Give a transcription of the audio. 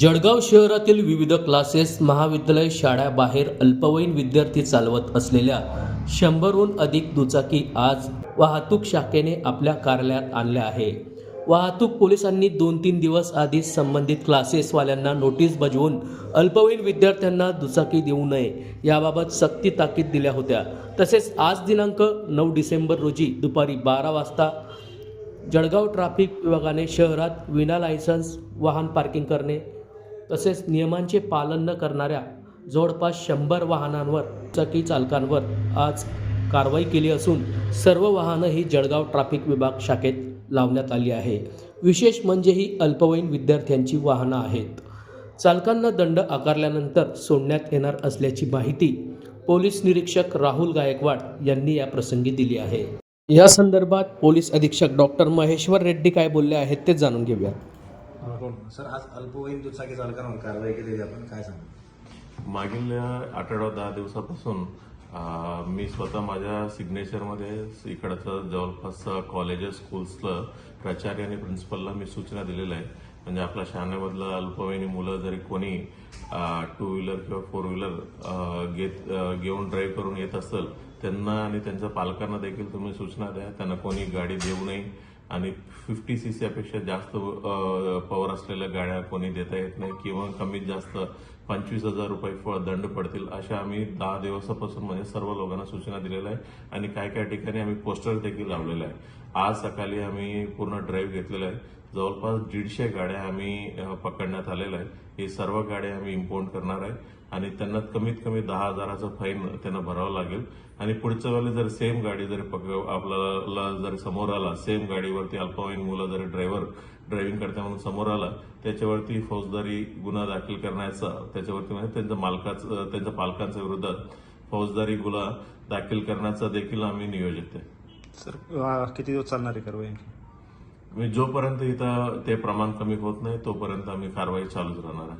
जळगाव शहरातील विविध क्लासेस महाविद्यालय शाळाबाहेर अल्पवयीन विद्यार्थी चालवत असलेल्या शंभरहून अधिक दुचाकी आज वाहतूक शाखेने आपल्या कार्यालयात आणल्या आहे. वाहतूक पोलिसांनी दोन तीन दिवस आधी संबंधित क्लासेसवाल्यांना नोटीस बजावून अल्पवयीन विद्यार्थ्यांना दुचाकी देऊ नये याबाबत सक्ती ताकीद दिल्या होत्या. तसेच आज दिनांक नऊ डिसेंबर रोजी दुपारी बारा वाजता जळगाव ट्रॅफिक विभागाने शहरात विना लायसन्स वाहन पार्किंग करणे तसेच नियमांचे पालन न करणाऱ्या जवळपास शंभर वाहनांवर चकी चालकांवर आज कारवाई केली असून सर्व वाहनं ही जळगाव ट्रॅफिक विभाग शाखेत लावण्यात आली आहे. विशेष म्हणजे ही अल्पवयीन विद्यार्थ्यांची वाहनं आहेत. चालकांना दंड आकारल्यानंतर सोडण्यात येणार असल्याची माहिती पोलीस निरीक्षक राहुल गायकवाड यांनी या प्रसंगी दिली आहे. या संदर्भात पोलीस अधीक्षक डॉक्टर महेश्वर रेड्डी काय बोलले आहेत ते जाणून घेऊया सर आज अल्पवयीन दुचाकी चालकांवर कारवाई केलेली आपण काय सांगा? मागील आठवडा दहा दिवसापासून मी स्वतः माझ्या सिग्नेचरमध्ये इकडचं जवळपास कॉलेजेस स्कूल्सला प्राचार्य आणि प्रिन्सिपलला मी सूचना दिलेल्या आहे म्हणजे आपल्या शाळेमधलं अल्पवयीन मुलं जरी कोणी टू व्हीलर किंवा फोर व्हीलर घेत घेऊन ड्राईव्ह करून येत असेल त्यांना आणि त्यांच्या पालकांना देखील तुम्ही सूचना द्या. त्यांना कोणी गाडी देऊ नये. आणि फिफ्टी सी सीपेक्षा जास्त पॉवर असलेल्या गाड्या कोणी देता येत नाही किंवा कमीत जास्त पंचवीस हजार रुपये दंड पडतील अशा आम्ही दहा दिवसापासून म्हणजे सर्व लोकांना सूचना दिलेल्या आहे आणि काय काय ठिकाणी आम्ही पोस्टर देखील लावलेलं आहे आज सकाळी आम्ही पूर्ण ड्राईव्ह घेतलेला आहे. जवळपास दीडशे गाड्या आम्ही पकडण्यात आलेल्या आहे. ही सर्व गाड्या आम्ही इम्पोर्ट करणार आहे. आणि त्यांना कमीत कमी दहा हजाराचं फाईन त्यांना भरावं लागेल. आणि पुढच्या वेळेला जर सेम गाडी जर पक आपल्याला जर समोर आला सेम गाडीवरती अल्पवयीन मुलं जर ड्रायव्हर ड्रायव्हिंग करता म्हणून समोर आला त्याच्यावरती फौजदारी गुन्हा दाखल करण्याचा त्याच्यावरती म्हणजे त्यांच्या मालकाचं त्यांच्या पालकांच्या विरोधात फौजदारी गुन्हा दाखल करण्याचा देखील आम्ही नियोजित आहे. सर किती दिवस चालणार आहे कारवाई म्हणजे जोपर्यंत इथं ते प्रमाण कमी होत नाही तोपर्यंत आम्ही कारवाई चालूच राहणार आहे.